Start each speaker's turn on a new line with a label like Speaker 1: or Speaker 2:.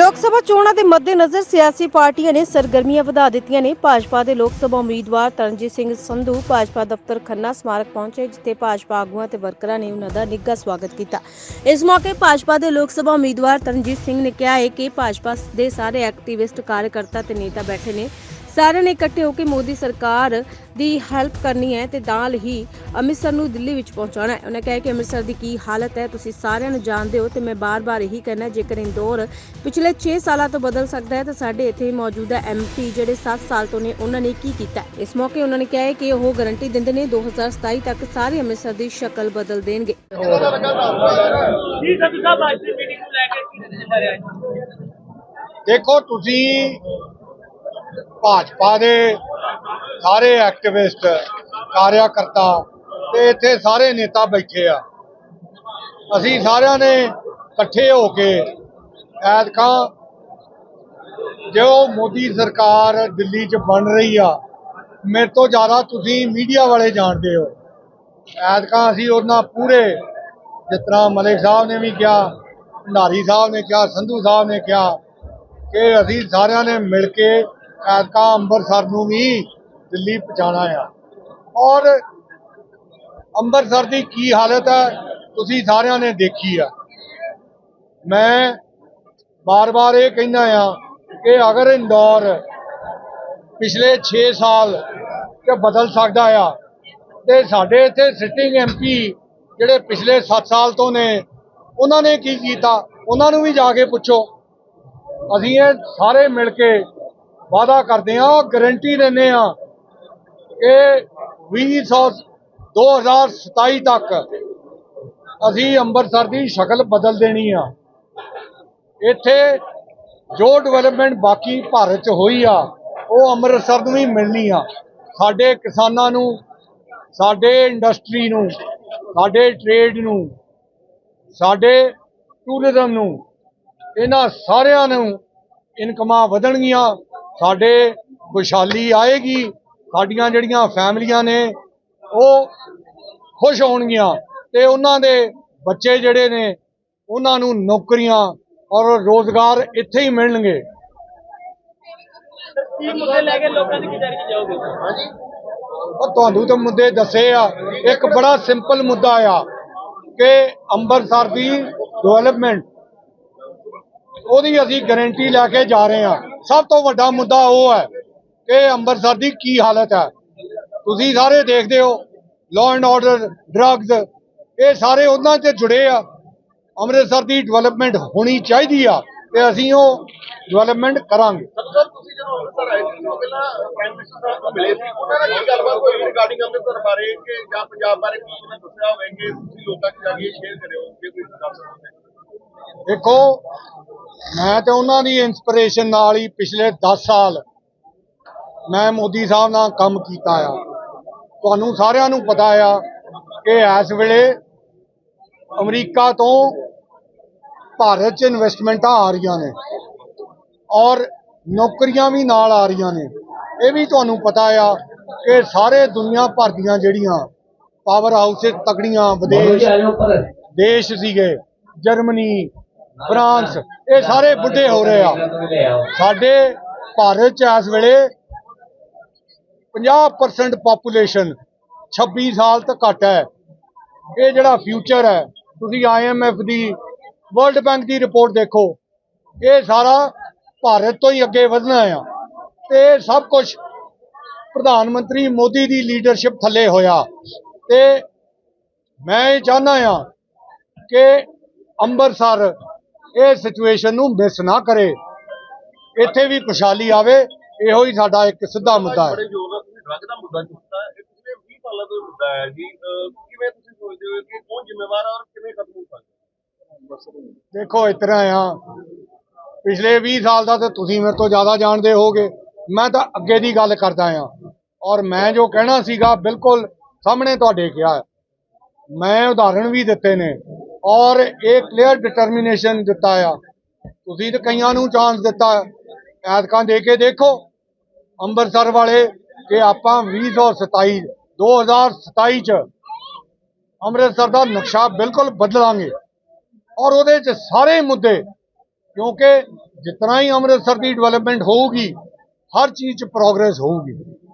Speaker 1: ਲੋਕ ਸਭਾ ਚੋਣਾਂ ਦੇ ਮੱਦੇਨਜ਼ਰ ਸਿਆਸੀ ਪਾਰਟੀਆਂ ਨੇ ਸਰਗਰਮੀਆਂ ਵਧਾ ਦਿੱਤੀਆਂ ਨੇ। ਭਾਜਪਾ ਦੇ ਲੋਕ ਸਭਾ ਉਮੀਦਵਾਰ ਤਰਨਜੀਤ ਸਿੰਘ ਸੰਧੂ, ਭਾਜਪਾ ਦਫ਼ਤਰ ਖੰਨਾ ਸਮਾਰਕ ਪਹੁੰਚੇ, ਜਿੱਥੇ ਭਾਜਪਾ ਆਗੂਆਂ ਤੇ ਵਰਕਰਾਂ ਨੇ ਉਹਨਾਂ ਦਾ ਨਿੱਘਾ ਸਵਾਗਤ ਕੀਤਾ। ਇਸ ਮੌਕੇ ਭਾਜਪਾ ਦੇ ਲੋਕ ਸਭਾ ਉਮੀਦਵਾਰ ਤਰਨਜੀਤ ਸਿੰਘ ਨੇ ਕਿਹਾ ਹੈ ਕਿ ਭਾਜਪਾ ਦੇ ਸਾਰੇ ਐਕਟਿਵਿਸਟ ਕਾਰਜਕਰਤਾ ਤੇ ਨੇਤਾ ਬੈਠੇ ਨੇ। ਸਾਰਿਆਂ ਨੇ ਇਕੱਠੇ ਹੋ ਕੇ ਮੋਦੀ ਸਰਕਾਰ ਦੀ ਹੈਲਪ ਕਰਨੀ ਹੈ ਤੇ ਨਾਲ ਹੀ ਅੰਮ੍ਰਿਤਸਰ ਨੂੰ ਦਿੱਲੀ ਵਿੱਚ ਪਹੁੰਚਾਉਣਾ ਹੈ ਉਹਨੇ ਕਿਹਾ ਕਿ ਅੰਮ੍ਰਿਤਸਰ ਦੀ ਕੀ ਹਾਲਤ ਹੈ ਤੁਸੀਂ ਸਾਰਿਆਂ ਨੂੰ ਜਾਣਦੇ ਹੋ ਤੇ ਮੈਂ ਬਾਰ-ਬਾਰ ਇਹੀ ਕਹਿਣਾ ਜੇਕਰ ਇੰਦੌਰ ਪਿਛਲੇ 6 ਸਾਲਾਂ ਤੋਂ ਬਦਲ ਸਕਦਾ ਹੈ ਤਾਂ ਸਾਡੇ ਇੱਥੇ ਮੌਜੂਦਾ ਐਮਪੀ ਜਿਹੜੇ 7 ਸਾਲ ਤੋਂ ਨੇ ਉਹਨਾਂ ਨੇ ਕੀ ਕੀਤਾ? ਇਸ ਮੌਕੇ ਉਹਨਾਂ ਨੇ ਕਿਹਾ ਹੈ ਕਿ ਉਹ ਗਾਰੰਟੀ ਦਿੰਦੇ ਨੇ 2027 ਤੱਕ ਸਾਰੇ ਅੰਮ੍ਰਿਤਸਰ ਦੀ ਸ਼ਕਲ ਬਦਲ ਦੇਣਗੇ
Speaker 2: ਜੀ ਸੰਧੂ ਸਾਹਿਬ ਅੱਜ ਦੀ ਮੀਟਿੰਗ ਨੂੰ ਲੈ ਕੇ ਕੀ ਨਜ਼ਰ ਆਇਆ ਜੀ?
Speaker 3: ਦੇਖੋ ਤੁਸੀਂ ਭਾਜਪਾ ਦੇ ਸਾਰੇ ਐਕਟਿਵਿਸਟ ਕਾਰਿਆਕਰਤਾ ਤੇ ਇੱਥੇ ਸਾਰੇ ਨੇਤਾ ਬੈਠੇ ਆ। ਅਸੀਂ ਸਾਰਿਆਂ ਨੇ ਇਕੱਠੇ ਹੋ ਕੇ ਐਤਕਾਂ ਜੋ ਮੋਦੀ ਸਰਕਾਰ ਦਿੱਲੀ 'ਚ ਬਣ ਰਹੀ ਆ, ਮੇਰੇ ਤੋਂ ਜ਼ਿਆਦਾ ਤੁਸੀਂ ਮੀਡੀਆ ਵਾਲੇ ਜਾਣਦੇ ਹੋ। ਐਤਕਾਂ ਅਸੀਂ ਉਹਨਾਂ ਪੂਰੇ, ਜਿਸ ਤਰ੍ਹਾਂ ਮਲਿਕ ਸਾਹਿਬ ਨੇ ਵੀ ਕਿਹਾ, ਭੰਡਾਰੀ ਸਾਹਿਬ ਨੇ ਕਿਹਾ, ਸੰਧੂ ਸਾਹਿਬ ਨੇ ਕਿਹਾ ਕਿ ਅਸੀਂ ਸਾਰਿਆਂ ਨੇ ਮਿਲ ਕੇ ਐਤਕਾਂ ਅੰਮ੍ਰਿਤਸਰ ਨੂੰ ਵੀ ਦਿੱਲੀ ਪਹੁੰਚਾਉਣਾ ਆ। ਔਰ ਅੰਮ੍ਰਿਤਸਰ ਦੀ ਕੀ ਹਾਲਤ ਹੈ ਤੁਸੀਂ ਸਾਰਿਆਂ ਨੇ ਦੇਖੀ ਆ। ਮੈਂ ਬਾਰ-ਬਾਰ ਇਹ ਕਹਿੰਦਾ ਆ ਕਿ ਅਗਰ ਇੰਦੌਰ ਪਿਛਲੇ 6 ਸਾਲ ਚ ਬਦਲ ਸਕਦਾ ਆ, ਤੇ ਸਾਡੇ ਇੱਥੇ ਸਿਟਿੰਗ ਐਮਪੀ ਜਿਹੜੇ ਪਿਛਲੇ 7 ਸਾਲ ਤੋਂ ਨੇ, ਉਹਨਾਂ ਨੇ ਕੀ ਕੀਤਾ? ਉਹਨਾਂ ਨੂੰ ਵੀ ਜਾ ਕੇ ਪੁੱਛੋ। ਅਸੀਂ ਇਹ ਸਾਰੇ ਮਿਲ ਕੇ ਵਾਅਦਾ ਕਰਦੇ ਹਾਂ ਗਾਰੰਟੀ ਦਿੰਦੇ ਹਾਂ ਕਿ 2000 2027 ਤੱਕ ਅਸੀਂ ਅੰਮ੍ਰਿਤਸਰ ਦੀ ਸ਼ਕਲ ਬਦਲ ਦੇਣੀ ਆ। ਇੱਥੇ ਜੋ ਡਿਵੈਲਪਮੈਂਟ ਬਾਕੀ ਭਾਰਤ 'ਚ ਹੋਈ ਆ, ਉਹ ਅੰਮ੍ਰਿਤਸਰ ਨੂੰ ਵੀ ਮਿਲਣੀ ਆ। ਸਾਡੇ ਕਿਸਾਨਾਂ ਨੂੰ, ਸਾਡੇ ਇੰਡਸਟਰੀ ਨੂੰ, ਸਾਡੇ ਟ੍ਰੇਡ ਨੂੰ, ਸਾਡੇ ਟੂਰਿਜ਼ਮ ਨੂੰ, ਇਹਨਾਂ ਸਾਰਿਆਂ ਨੂੰ ਇਨਕਮਾਂ ਵਧਣਗੀਆਂ। ਸਾਡੇ ਖੁਸ਼ਹਾਲੀ ਆਏਗੀ ਸਾਡੀਆਂ ਜਿਹੜੀਆਂ ਫੈਮਲੀਆਂ ਨੇ ਉਹ ਖੁਸ਼ ਹੋਣਗੀਆਂ ਤੇ ਉਹਨਾਂ ਦੇ ਬੱਚੇ ਜਿਹੜੇ ਨੇ ਉਹਨਾਂ ਨੂੰ ਨੌਕਰੀਆਂ ਔਰ ਰੋਜ਼ਗਾਰ ਇੱਥੇ ਹੀ ਮਿਲਣਗੇ।
Speaker 2: ਕੀ ਮੁੱਦੇ ਲੈ ਕੇ ਲੋਕਾਂ ਦੀ ਕਿਦਾਰ ਕੀ ਜਾਓਗੇ?
Speaker 3: ਉਹ ਤੁਹਾਨੂੰ ਤਾਂ ਮੁੱਦੇ ਦੱਸੇ ਆ ਇੱਕ ਬੜਾ ਸਿੰਪਲ ਮੁੱਦਾ ਆ ਕਿ ਅੰਮ੍ਰਿਤਸਰ ਦੀ ਡਿਵੈਲਪਮੈਂਟ ਉਹਦੀ ਅਸੀਂ ਗਾਰੰਟੀ ਲੈ ਕੇ ਜਾ ਰਹੇ ਹਾਂ। ਸਭ ਤੋਂ ਵੱਡਾ ਮੁੱਦਾ ਉਹ ਹੈ ਕਿ ਅੰਮ੍ਰਿਤਸਰ ਦੀ ਕੀ ਹਾਲਤ ਹੈ। ਤੁਸੀਂ ਸਾਰੇ ਦੇਖਦੇ ਹੋ ਲਾਅ ਐਂਡ ਆਰਡਰ ਡਰੱਗਸ ਇਹ ਸਾਰੇ ਉਹਨਾਂ 'ਚ ਜੁੜੇ ਆ। ਅੰਮ੍ਰਿਤਸਰ ਦੀ ਡਿਵੈਲਪਮੈਂਟ ਹੋਣੀ ਚਾਹੀਦੀ ਆ ਤੇ ਅਸੀਂ ਉਹ ਡਿਵੈਲਪਮੈਂਟ ਕਰਾਂਗੇ।
Speaker 4: ਸਰ ਤੁਸੀਂ ਜਦੋਂ ਅੰਮ੍ਰਿਤਸਰ ਆਏ ਸੀ ਪਹਿਲਾਂ ਪ੍ਰਾਈਮ ਮਿਨਿਸਟਰ ਸਾਹਿਬ ਨੂੰ ਮਿਲੇ ਸੀ। ਉਹਨਾਂ ਨਾਲ ਕੀ ਗੱਲਬਾਤ ਹੋਈ ਰਿਗਾਰਡਿੰਗ ਅੰਮ੍ਰਿਤਸਰ ਬਾਰੇ ਕਿ ਜਾਂ ਪੰਜਾਬ ਬਾਰੇ ਕੁਝ ਉਹਨਾਂ ਦੱਸਿਆ ਹੋਵੇ ਕਿ ਤੁਸੀਂ ਲੋਕਾਂ 'ਚ ਜਾ ਕੇ ਸ਼ੇਅਰ ਕਰਿਓ ਜੇ ਕੋਈ ਦੱਸ ਸਕਦੇ
Speaker 3: ਦੇਖੋ ਮੈਂ ਤੇ ਉਹਨਾਂ ਦੀ ਇਨਸਪੀਰੇਸ਼ਨ ਨਾਲ ਹੀ ਪਿਛਲੇ 10 ਸਾਲ ਮੈਂ ਮੋਦੀ ਸਾਹਿਬ ਨਾਲ ਕੰਮ ਕੀਤਾ ਆ। ਤੁਹਾਨੂੰ ਸਾਰਿਆਂ ਨੂੰ ਪਤਾ ਆ ਕਿ ਇਸ ਵੇਲੇ ਅਮਰੀਕਾ ਤੋਂ ਭਾਰਤ 'ਚ ਇਨਵੈਸਟਮੈਂਟਾਂ ਆ ਰਹੀਆਂ ਨੇ ਔਰ ਨੌਕਰੀਆਂ ਵੀ ਨਾਲ ਆ ਰਹੀਆਂ ਨੇ। ਇਹ ਵੀ ਤੁਹਾਨੂੰ ਪਤਾ ਆ ਕਿ ਸਾਰੇ ਦੁਨੀਆ ਭਰ ਦੀਆਂ ਜਿਹੜੀਆਂ ਪਾਵਰ ਹਾਊਸ ਤਕੜੀਆਂ ਵਿਦੇਸ਼ ਦੇਸ਼ ਸੀਗੇ ਜਰਮਨੀ ਫਰਾਂਸ, ਇਹ ਸਾਰੇ ਬੁੱਢੇ ਹੋ ਰਹੇ ਆ। ਸਾਡੇ ਭਾਰਤ 'ਚ ਇਸ ਵੇਲੇ 50% ਪਾਪੂਲੇਸ਼ਨ 26 ਸਾਲ ਤੋਂ ਘੱਟ ਹੈ। ਇਹ ਜਿਹੜਾ ਫਿਊਚਰ ਹੈ, ਤੁਸੀਂ ਆਈਐਮਐਫ ਦੀ ਵਰਲਡ ਬੈਂਕ ਦੀ ਰਿਪੋਰਟ ਦੇਖੋ। ਇਹ ਸਾਰਾ ਭਾਰਤ ਤੋਂ ਹੀ ਅੱਗੇ ਵਧਣਾ ਆ। ਤੇ ਸਭ ਕੁਝ ਪ੍ਰਧਾਨ ਮੰਤਰੀ ਮੋਦੀ ਦੀ ਲੀਡਰਸ਼ਿਪ ਥੱਲੇ ਹੋਇਆ। ਤੇ ਮੈਂ ਇਹ ਚਾਹੁੰਦਾ ਆ ਕਿ ਅੰਮ੍ਰਿਤਸਰ ਇਹ ਸਿਚੁਏਸ਼ਨ ਨੂੰ ਮਿਸ ਨਾ ਕਰੇ। ਇੱਥੇ ਵੀ ਖੁਸ਼ਹਾਲੀ ਆਵੇ ਇਹੋ ਹੀ ਸਾਡਾ ਇੱਕ ਸਿੱਧਾ ਮੁੱਦਾ ਹੈ।
Speaker 4: ਡਰੱਗ ਦਾ ਮੁੱਦਾ ਚੁੱਕਤਾ ਇਹ ਪਿਛਲੇ 20 ਸਾਲਾਂ ਤੋਂ ਇਹ ਮੁੱਦਾ ਹੈ ਜੀ? ਅਹ ਕਿਵੇਂ ਤੁਸੀਂ ਸੋਚਦੇ ਹੋ ਕਿ ਕੌਣ ਜ਼ਿੰਮੇਵਾਰ ਹੈ ਔਰ ਕਿਵੇਂ ਖਤਮ ਹੋ ਸਕਦਾ
Speaker 3: ਦੇਖੋ ਇਸ ਤਰ੍ਹਾਂ ਆ। ਪਿਛਲੇ 20 ਸਾਲ ਦਾ ਤਾਂ ਤੁਸੀਂ ਮੇਰੇ ਤੋਂ ਜ਼ਿਆਦਾ ਜਾਣਦੇ ਹੋਗੇ ਮੈਂ ਤਾਂ ਅੱਗੇ ਦੀ ਗੱਲ ਕਰਦਾ ਆ। ਔਰ ਮੈਂ ਜੋ ਕਹਿਣਾ ਸੀਗਾ ਬਿਲਕੁਲ ਸਾਹਮਣੇ ਤੁਹਾਡੇ ਕਿਹਾ। ਮੈਂ ਉਦਾਹਰਣ ਵੀ ਦਿੱਤੇ ਨੇ। ਔਰ ਇਹ ਕਲੀਅਰ ਡਿਟਰਮੀਨੇਸ਼ਨ ਦਿੱਤਾ ਆ। ਤੁਸੀਂ ਤਾਂ ਕਈਆਂ ਨੂੰ ਚਾਂਸ ਦਿੱਤਾ। ਐਤਕਾਂ ਦੇ ਕੇ ਦੇਖੋ, ਅੰਮ੍ਰਿਤਸਰ ਵਾਲੇ, ਕਿ ਆਪਾਂ 2027 2027 ਚ ਅੰਮ੍ਰਿਤਸਰ ਦਾ ਨਕਸ਼ਾ ਬਿਲਕੁਲ ਬਦਲਾਂਗੇ। ਔਰ ਉਹਦੇ ਚ ਸਾਰੇ ਮੁੱਦੇ, ਕਿਉਂਕਿ ਜਿਤਨਾ ਹੀ ਅੰਮ੍ਰਿਤਸਰ ਦੀ ਡਿਵੈਲਪਮੈਂਟ ਹੋਊਗੀ, ਹਰ ਚੀਜ਼ 'ਚ ਪ੍ਰੋਗਰੈਸ ਹੋਊਗੀ।